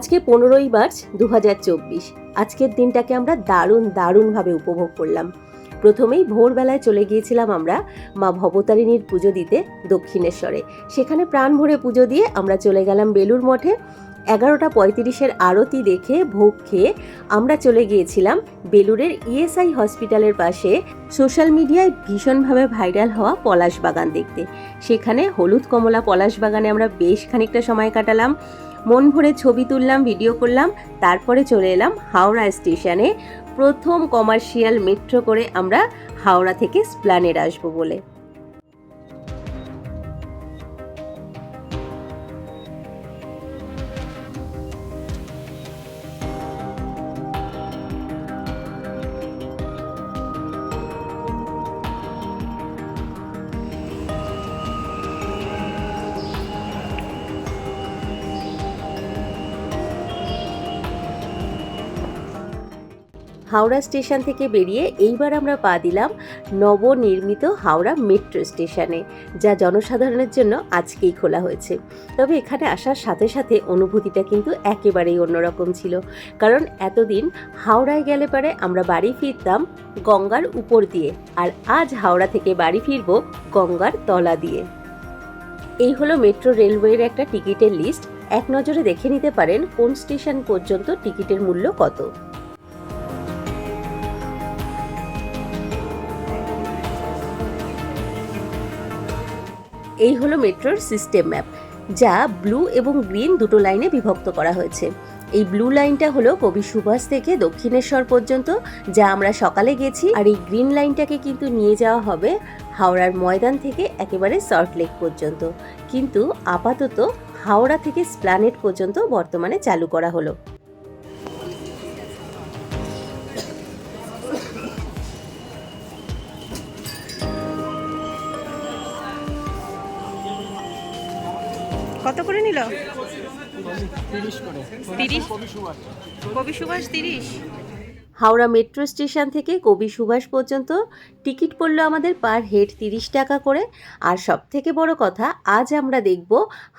আজকে পনেরোই মার্চ দু হাজার চব্বিশ। আজকের দিনটাকে আমরা দারুণ, দারুণভাবে উপভোগ করলাম। প্রথমেই ভোরবেলায় চলে গিয়েছিলাম আমরা মা ভবতারিণীর পুজো দিতে দক্ষিণেশ্বরে। সেখানে প্রাণ ভরে পুজো দিয়ে আমরা চলে গেলাম বেলুর মঠে। এগারোটা পঁয়ত্রিশের আরতি দেখে ভোগ খেয়ে আমরা চলে গিয়েছিলাম বেলুরের ইএসআই হসপিটালের পাশে সোশ্যাল মিডিয়ায় ভীষণভাবে ভাইরাল হওয়া পলাশ বাগান দেখতে। সেখানে হলুদ কমলা পলাশ বাগানে আমরা বেশ খানিকটা সময় কাটালাম। মন ভরে ছবি তুললাম ভিডিও করলাম, তারপরে চলে এলাম হাওড়া স্টেশনে। প্রথম কমার্শিয়াল মেট্রো করে আমরা হাওড়া থেকে স্প্ল্যানের আসব বলে। হাওড়া স্টেশন থেকে বেরিয়ে এইবার আমরা পা দিলাম নবনির্মিত হাওড়া মেট্রো স্টেশনে, যা জনসাধারণের জন্য আজকেই খোলা হয়েছে। তবে এখানে আসার সাথে সাথে অনুভূতিটা কিন্তু একেবারেই অন্যরকম ছিল, কারণ এতদিন হাওড়ায় গেলে পরে আমরা বাড়ি ফিরতাম গঙ্গার উপর দিয়ে, আর আজ হাওড়া থেকে বাড়ি ফিরবো গঙ্গার তলা দিয়ে। এই হলো মেট্রো রেলওয়ের একটা টিকিটের লিস্ট। এক নজরে দেখে নিতে পারেন কোন স্টেশন পর্যন্ত টিকিটের মূল্য কত। এই হলো মেট্রোর সিস্টেম ম্যাপ, যা ব্লু এবং গ্রিন দুটো লাইনে বিভক্ত করা হয়েছে। এই ব্লু লাইনটা হলো কবি সুভাষ থেকে দক্ষিণেশ্বর পর্যন্ত, যা আমরা সকালে গেছি, আর এই গ্রিন লাইনটাকে কিন্তু নিয়ে যাওয়া হবে হাওড়ার ময়দান থেকে একেবারে সল্ট লেক পর্যন্ত। কিন্তু আপাতত হাওড়া থেকে স্প্লানেট পর্যন্ত বর্তমানে চালু করা হলো। কত করে নিল? তিরিশ কবি সুভাষ তিরিশ? হাওড়া মেট্রো স্টেশন থেকে কবি সুভাষ পর্যন্ত টিকিট পড়ল আমাদের পার হেড তিরিশ টাকা করে। আর সব থেকে বড় কথা আজ আমরা দেখব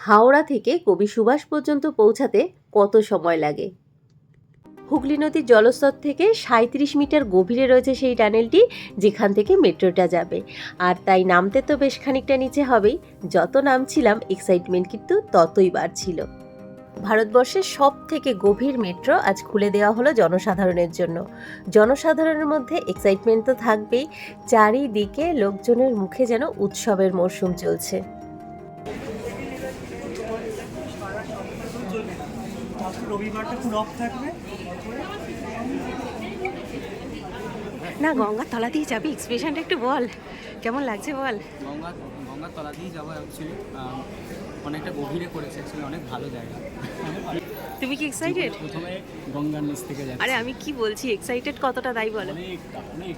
হাওড়া থেকে কবি সুভাষ পর্যন্ত পৌঁছাতে কত সময় লাগে। হুগলি নদীর জলস্তর থেকে সাঁত্রিশ মিটার গভীরে রয়েছে সেই টানেলটি, যেখান থেকে মেট্রোটা যাবে। আর তাই নামতে তো বেশ খানিকটা নিচে হবেই। যত নামছিলাম, এক্সাইটমেন্ট কিন্তু ততই বাড়ছিল। ভারতবর্ষের সব থেকে গভীর মেট্রো আজ খুলে দেওয়া হলো জনসাধারণের জন্য। জনসাধারণের মধ্যে এক্সাইটমেন্ট তো থাকবেই। চারিদিকে লোকজনের মুখে যেন উৎসবের মরশুম চলছে। রবিবারটা পুরো অফ থাকবে। না গঙ্গার তলা দিয়ে যাবি। এক্সপ্রেশনটা একটু বল। কেমন লাগছে বল? গঙ্গা গঙ্গার তলা দিয়েই যাব অ্যাকচুয়ালি অনেকটা গভীরে করেছে অ্যাকচুয়ালি অনেক ভালো জায়গা। তুমি কি এক্সাইটেড প্রথমে গঙ্গার নিচ থেকে যাচ্ছি। আরে আমি কি বলছি? এক্সাইটেড কতটা তাই বলো। অনেক অনেক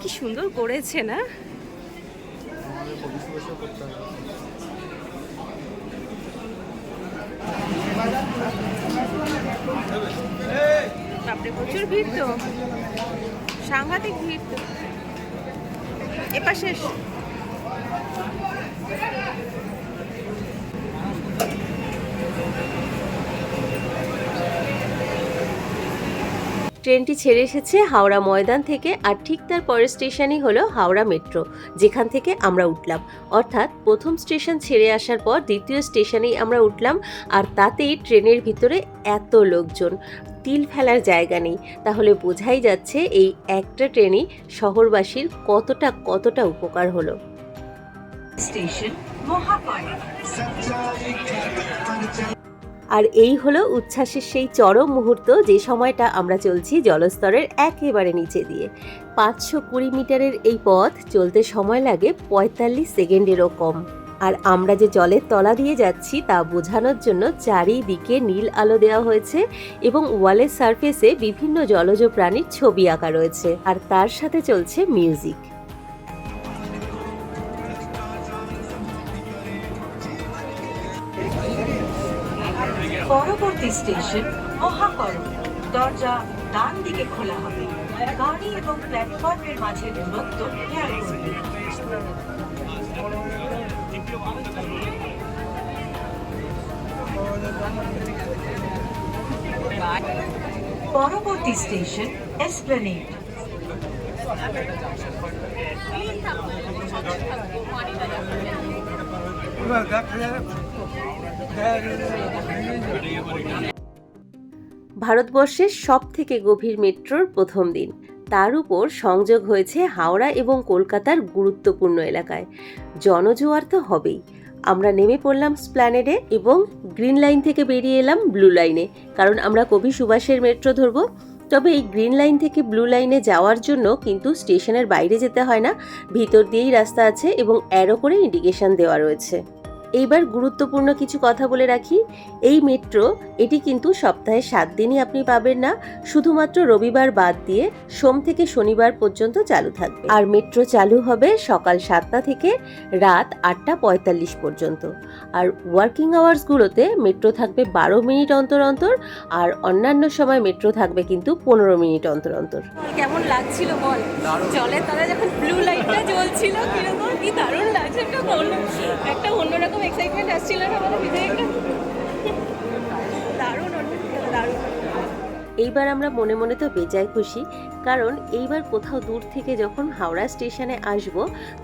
কি সুন্দর করেছে না? বাপরে প্রচুর ভিড় তো। সাংঘাতিক ভিড়। তো এপাশে ট্রেনটি ছেড়ে এসেছে হাওড়া ময়দান থেকে আর ঠিক তার পরের স্টেশনই হলো হাওড়া মেট্রো, যেখান থেকে আমরা উঠলাম। অর্থাৎ প্রথম স্টেশন ছেড়ে আসার পর দ্বিতীয় স্টেশনেই আমরা উঠলাম আর তাতেই ট্রেনের ভিতরে এত লোকজন। তিল ফেলার জায়গা নেই। তাহলে বোঝাই যাচ্ছে এই একটা ট্রেনই শহরবাসীর কতটা কতটা উপকার হলো। স্টেশন আর এই হলো উচ্ছ্বাসের সেই চরম মুহূর্ত, যে সময়টা আমরা চলছি জলস্তরের একেবারে নিচে দিয়ে। পাঁচশো কুড়ি মিটারের এই পথ চলতে সময় লাগে পঁয়তাল্লিশ সেকেন্ডেরও কম। আর আমরা যে জলের তলা দিয়ে যাচ্ছি, তা বোঝানোর জন্য চারিদিকে নীল আলো দেওয়া হয়েছে এবং ওয়ালের সারফেসে বিভিন্ন জলজ প্রাণীর ছবি আঁকা রয়েছে। আর তার সাথে চলছে মিউজিক স্টেশন মহাকরণ। দরজা ডান দিকে খোলা হবে। গাড়ি এবং প্ল্যাটফর্মের মাঝে দূরত্ব খেয়াল করবে পরবর্তী স্টেশন এসপ্লেনেড ভারতবর্ষের সব থেকে গভীর মেট্রোর প্রথম দিন। তার উপর সংযোগ হয়েছে হাওড়া এবং কলকাতার গুরুত্বপূর্ণ এলাকায়। জনজোয়ার তো হবেই। আমরা নেমে পড়লাম স্প্ল্যানেডে এবং গ্রিন লাইন থেকে বেরিয়ে এলাম ব্লু লাইনে। কারণ আমরা কবি সুভাষের মেট্রো ধরবো। তবে এই গ্রিন লাইন থেকে ব্লু লাইনে যাওয়ার জন্য কিন্তু স্টেশনের বাইরে যেতে হয় না। ভিতর দিয়েই রাস্তা আছে এবং অ্যারো করে ইন্ডিকেশন দেওয়া রয়েছে। এইবার গুরুত্বপূর্ণ কিছু কথা বলে রাখি। এই মেট্রো এটি কিন্তু সপ্তাহে সাত দিনই আপনি পাবেন না। শুধুমাত্র রবিবার বাদ দিয়ে সোম থেকে শনিবার পর্যন্ত চালু থাকবে। আর মেট্রো চালু হবে সকাল সাতটা থেকে রাত আটটা পঁয়তাল্লিশ পর্যন্ত। আর ওয়ার্কিং আওয়ার্সগুলোতে মেট্রো থাকবে বারো মিনিট অন্তর অন্তর আর অন্যান্য সময় মেট্রো থাকবে কিন্তু পনেরো মিনিট অন্তর অন্তর। কেমন লাগছিল বল? জলের তলায় যখন ব্লু লাইটটা জ্বলছিল কীরকম? কি দারুণ লাগছে, একটা একটা অন্যরকম এক্সাইটমেন্ট আসছিল না দারুণ দারুণ। এইবার আমরা মনে মনে তো বেজায় খুশি, কারণ এইবার কোথাও দূর থেকে যখন হাওড়া স্টেশনে আসব,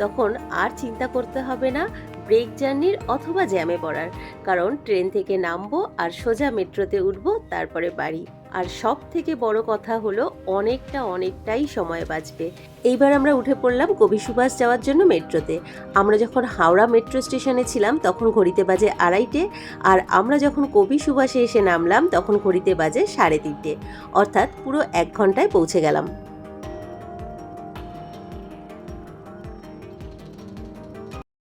তখন আর চিন্তা করতে হবে না ব্রেক জার্নির অথবা জ্যামে পড়ার। কারণ ট্রেন থেকে নামবো আর সোজা মেট্রোতে উঠবো, তারপরে বাড়ি। আর সব থেকে বড় কথা হলো, অনেকটা অনেকটাই সময় বাঁচবে। এইবার আমরা উঠে পড়লাম কবি সুভাষ যাওয়ার জন্য মেট্রোতে। আমরা যখন হাওড়া মেট্রো স্টেশনে ছিলাম, তখন ঘড়িতে বাজে আড়াইটে। আর আমরা যখন কবি সুভাষে এসে নামলাম, তখন ঘড়িতে বাজে সাড়ে তিনটে। অর্থাৎ পুরো এক ঘন্টায় পৌঁছে গেলাম।